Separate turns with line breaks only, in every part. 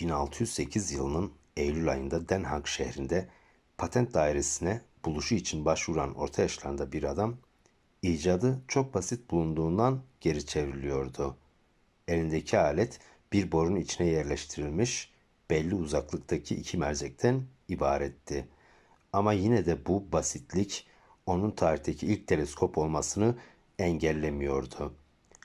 1608 yılının Eylül ayında Den Haag şehrinde patent dairesine buluşu için başvuran orta yaşlarında bir adam icadı çok basit bulunduğundan geri çevriliyordu. Elindeki alet bir borun içine yerleştirilmiş belli uzaklıktaki iki mercekten ibaretti. Ama yine de bu basitlik onun tarihteki ilk teleskop olmasını engellemiyordu.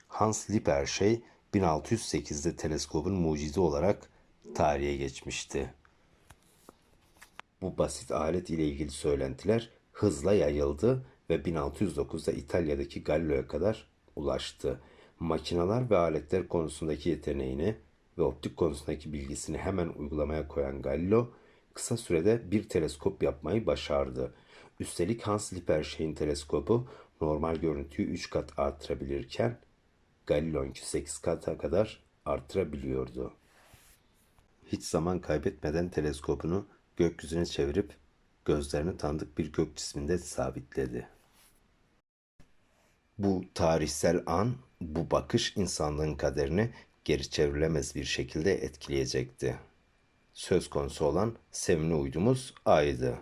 Hans Lippershey 1608'de teleskopun mucidi olarak tarihe geçmişti. Bu basit alet ile ilgili söylentiler hızla yayıldı ve 1609'da İtalya'daki Galileo'ya kadar ulaştı. Makinalar ve aletler konusundaki yeteneğini ve optik konusundaki bilgisini hemen uygulamaya koyan Galileo kısa sürede bir teleskop yapmayı başardı. Üstelik Hans Lippershey'in teleskobu normal görüntüyü 3 kat artırabilirken Galileo'nunki 8 kata kadar artırabiliyordu. Hiç zaman kaybetmeden teleskopunu gökyüzüne çevirip gözlerini tanıdık bir gök cisminde sabitledi. Bu tarihsel an, bu bakış insanlığın kaderini geri çevrilemez bir şekilde etkileyecekti. Söz konusu olan sevimli uydumuz Ay'dı.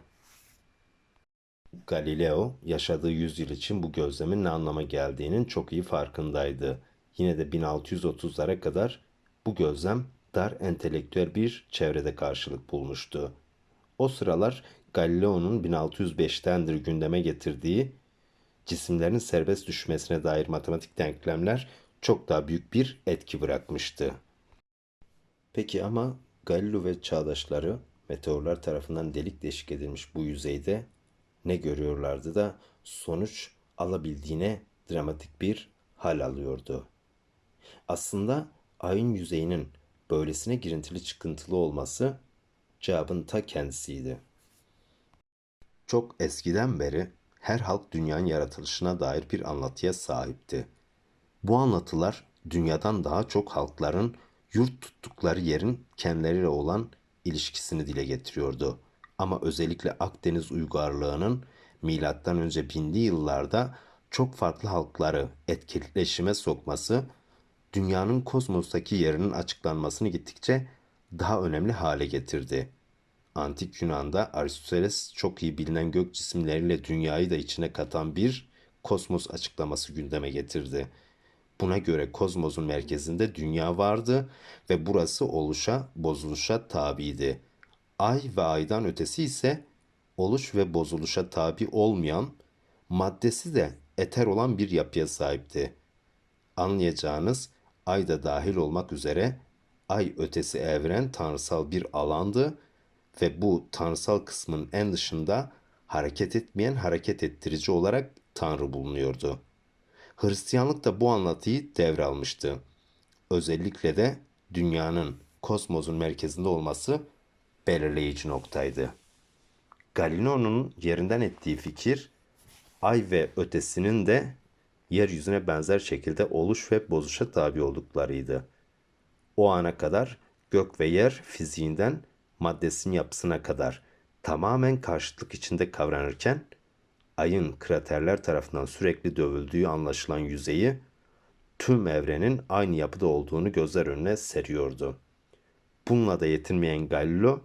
Galileo yaşadığı yüzyıl için bu gözlemin ne anlama geldiğinin çok iyi farkındaydı. Yine de 1630'lara kadar bu gözlem dar entelektüel bir çevrede karşılık bulmuştu. O sıralar Galileo'nun 1605'tendir gündeme getirdiği cisimlerin serbest düşmesine dair matematik denklemler çok daha büyük bir etki bırakmıştı. Peki ama Galileo ve çağdaşları meteorlar tarafından delik deşik edilmiş bu yüzeyde ne görüyorlardı da sonuç alabildiğine dramatik bir hal alıyordu. Aslında ayın yüzeyinin böylesine girintili çıkıntılı olması cevabın ta kendisiydi. Çok eskiden beri her halk dünyanın yaratılışına dair bir anlatıya sahipti. Bu anlatılar dünyadan daha çok halkların yurt tuttukları yerin kendileriyle olan ilişkisini dile getiriyordu. Ama özellikle Akdeniz uygarlığının milattan önce binli yıllarda çok farklı halkları etkileşime sokması dünyanın kozmostaki yerinin açıklanmasını gittikçe daha önemli hale getirdi. Antik Yunan'da Aristoteles çok iyi bilinen gök cisimleriyle dünyayı da içine katan bir kosmos açıklaması gündeme getirdi. Buna göre kozmosun merkezinde dünya vardı ve burası oluşa, bozuluşa tabiydi. Ay ve aydan ötesi ise oluş ve bozuluşa tabi olmayan, maddesi de eter olan bir yapıya sahipti. Anlayacağınız ay da dahil olmak üzere ay ötesi evren tanrısal bir alandı ve bu tanrısal kısmın en dışında hareket etmeyen hareket ettirici olarak Tanrı bulunuyordu. Hristiyanlık da bu anlatıyı devralmıştı. Özellikle de dünyanın kosmosun merkezinde olması belirleyici noktaydı. Galileo'nun yerinden ettiği fikir ay ve ötesinin de yeryüzüne benzer şekilde oluş ve bozuşa tabi olduklarıydı. O ana kadar gök ve yer fiziğinden maddesinin yapısına kadar tamamen karşıtlık içinde kavranırken ayın kraterler tarafından sürekli dövüldüğü anlaşılan yüzeyi tüm evrenin aynı yapıda olduğunu gözler önüne seriyordu. Bununla da yetinmeyen Galileo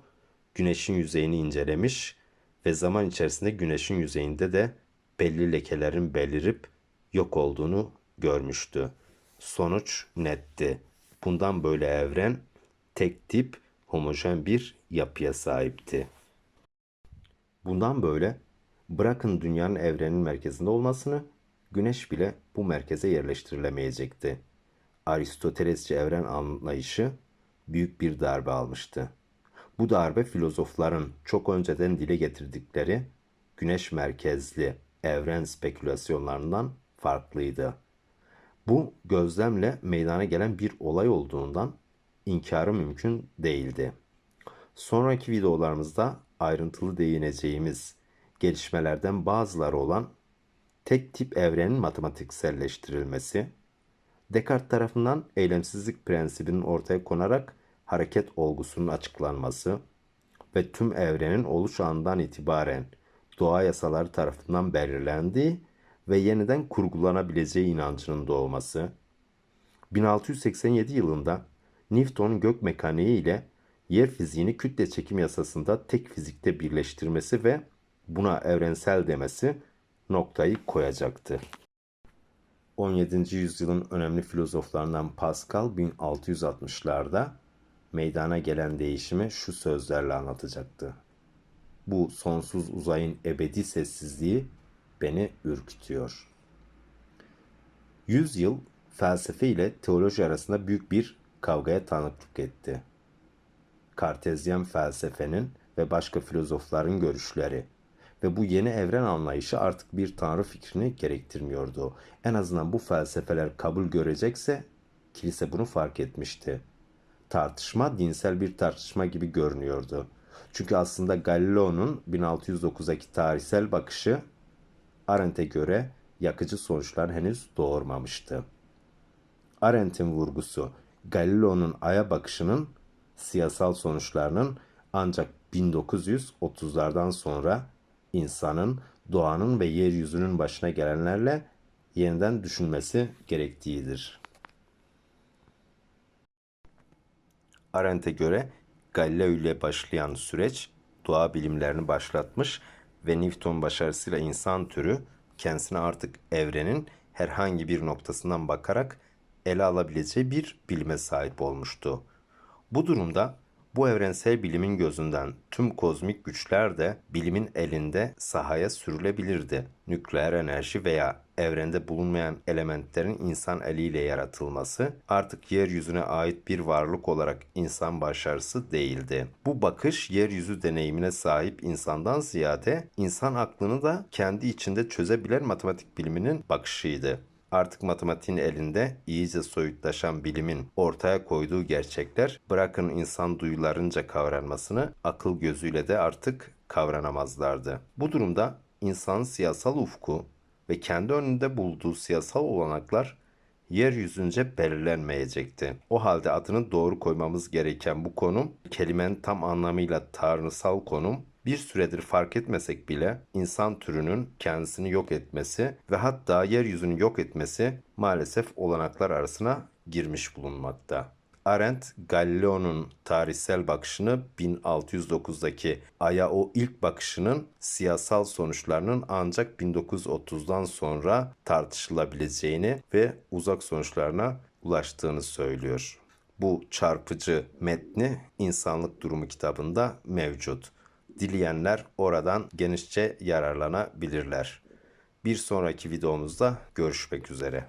güneşin yüzeyini incelemiş ve zaman içerisinde güneşin yüzeyinde de belli lekelerin belirip yok olduğunu görmüştü. Sonuç netti. Bundan böyle evren tek tip homojen bir yapıya sahipti. Bundan böyle bırakın dünyanın evrenin merkezinde olmasını, güneş bile bu merkeze yerleştirilemeyecekti. Aristotelesçi evren anlayışı büyük bir darbe almıştı. Bu darbe filozofların çok önceden dile getirdikleri güneş merkezli evren spekülasyonlarından farklıydı. Bu gözlemle meydana gelen bir olay olduğundan inkarı mümkün değildi. Sonraki videolarımızda ayrıntılı değineceğimiz gelişmelerden bazıları olan tek tip evrenin matematikselleştirilmesi, Descartes tarafından eylemsizlik prensibinin ortaya konarak hareket olgusunun açıklanması ve tüm evrenin oluş anından itibaren doğa yasaları tarafından belirlendiği ve yeniden kurgulanabileceği inancının doğması, 1687 yılında Newton gök mekaniği ile yer fiziğini kütle çekim yasasında tek fizikte birleştirmesi ve buna evrensel demesi noktayı koyacaktı. 17. yüzyılın önemli filozoflarından Pascal 1660'larda meydana gelen değişimi şu sözlerle anlatacaktı. Bu sonsuz uzayın ebedi sessizliği beni ürkütüyor. Yüzyıl felsefe ile teoloji arasında büyük bir kavgaya tanıklık etti. Kartezyen felsefenin ve başka filozofların görüşleri ve bu yeni evren anlayışı artık bir tanrı fikrini gerektirmiyordu. En azından bu felsefeler kabul görecekse kilise bunu fark etmişti. Tartışma dinsel bir tartışma gibi görünüyordu. Çünkü aslında Galileo'nun 1609'daki tarihsel bakışı Arendt'e göre yakıcı sonuçlar henüz doğurmamıştı. Arendt'in vurgusu Galileo'nun aya bakışının siyasal sonuçlarının ancak 1930'lardan sonra insanın, doğanın ve yeryüzünün başına gelenlerle yeniden düşünmesi gerektiğidir. Arendt'e göre Galileo ile başlayan süreç doğa bilimlerini başlatmış ve Newton başarısıyla insan türü kendisine artık evrenin herhangi bir noktasından bakarak ele alabileceği bir bilime sahip olmuştu. Bu durumda bu evrensel bilimin gözünden tüm kozmik güçler de bilimin elinde sahaya sürülebilirdi. Nükleer enerji veya evrende bulunmayan elementlerin insan eliyle yaratılması artık yeryüzüne ait bir varlık olarak insan başarısı değildi. Bu bakış yeryüzü deneyimine sahip insandan ziyade insan aklını da kendi içinde çözebilen matematik biliminin bakışıydı artık matematiğin elinde iyice soyutlaşan bilimin ortaya koyduğu gerçekler bırakın insan duyularınca kavranmasını akıl gözüyle de artık kavranamazlardı. Bu durumda insan siyasal ufku ve kendi önünde bulduğu siyasal olanaklar yeryüzünce belirlenmeyecekti. O halde adını doğru koymamız gereken bu konum, kelimenin tam anlamıyla tanrısal konum, bir süredir fark etmesek bile insan türünün kendisini yok etmesi ve hatta yeryüzünü yok etmesi maalesef olanaklar arasına girmiş bulunmakta. Arendt, Galileo'nun tarihsel bakışını 1609'daki Ay'a o ilk bakışının siyasal sonuçlarının ancak 1930'dan sonra tartışılabileceğini ve uzak sonuçlarına ulaştığını söylüyor. Bu çarpıcı metni İnsanlık Durumu kitabında mevcut. Dileyenler oradan genişçe yararlanabilirler. Bir sonraki videomuzda görüşmek üzere.